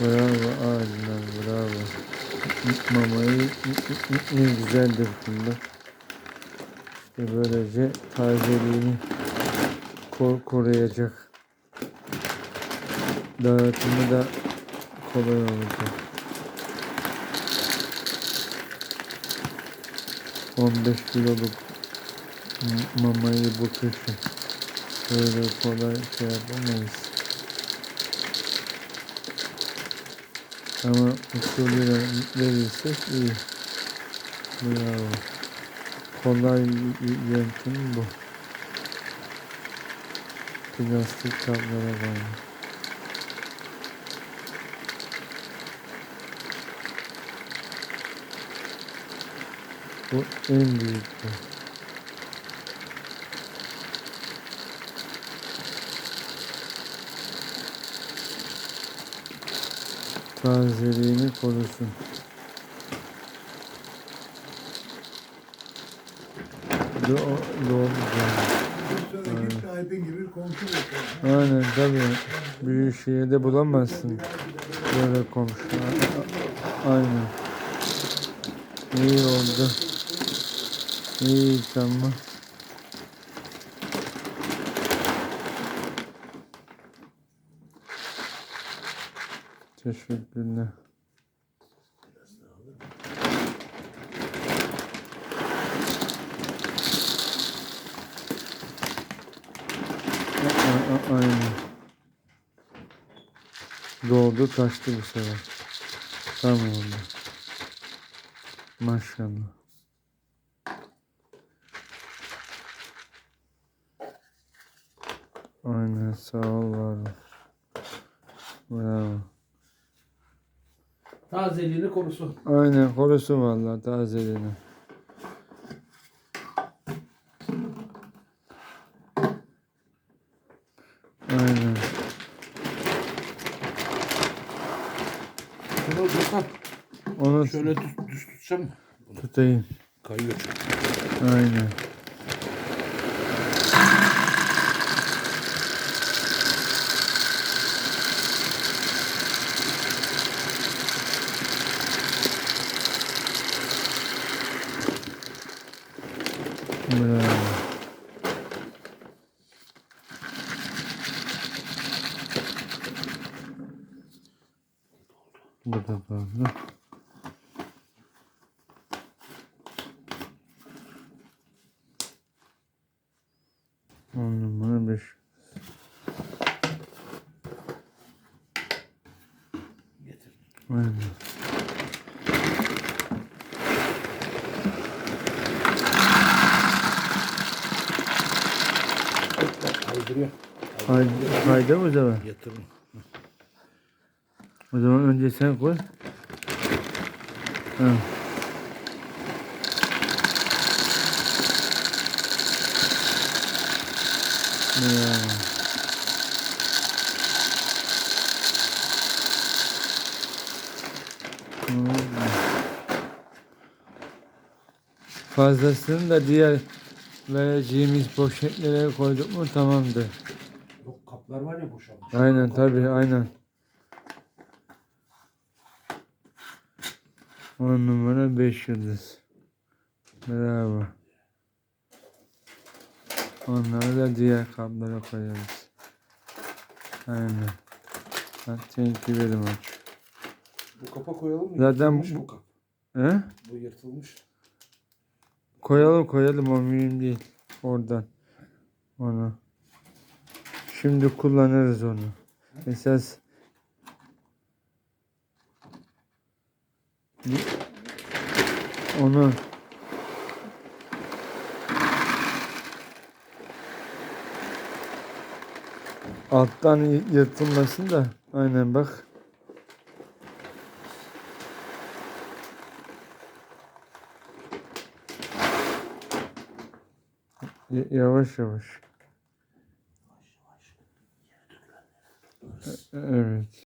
Bravo ağacılar bravo. Mamayı ne güzeldir bunda. İşte böylece tazeliğini ko- koruyacak. Dağıtımı da kolay olacak. 15 kiloluk mamayı bu kışın böyle kolay şey yapamayız. Ama usulüyle verirsek iyi. Bravo. Kolay yöntem bu. Plastik kaplara bağlı. Bu en büyük bu. Tazeliğini korusun. Do doğru. Komşu bekliyor. Aynen tabii. Büyük şehirde bulamazsın böyle komşu. Aynen. İyi oldu. İyi tamam. Teşekkürler. Aynen. Doldu taştı bu sefer. Tam oldu. Maşallah. Aynen sağ ol var. Bravo. Tazeliğini korusun. Aynen korusun vallahi tazeliğini. Aynen. Şunu Gökhan Onu şöyle düz, düz tutacağım. tutayım. Kayıyor. Aynen. Bu da fazla. On numara beş. Getir. Aynen. Kaydırıyor. Kay, kayda mı o zaman? Yatırın. O zaman önce sen koy. Ha. Ya. Fazlasını da diğer vereceğimiz poşetlere koyduk mu tamamdır. Yok kaplar var ya boşalmış. Aynen tabii aynen. On numara beş yıldız. Bravo. Onları da diğer kaplara koyarız. Aynen. Thank you very much. Bu kapa koyalım mı? Zaten Yırtılmış bu- kap. He? Bu yırtılmış. Koyalım koyalım o mühim değil. Oradan. Onu. Şimdi kullanırız onu. Esas onu alttan yırtılmasın da aynen bak. Y- yavaş yavaş. E- Evet.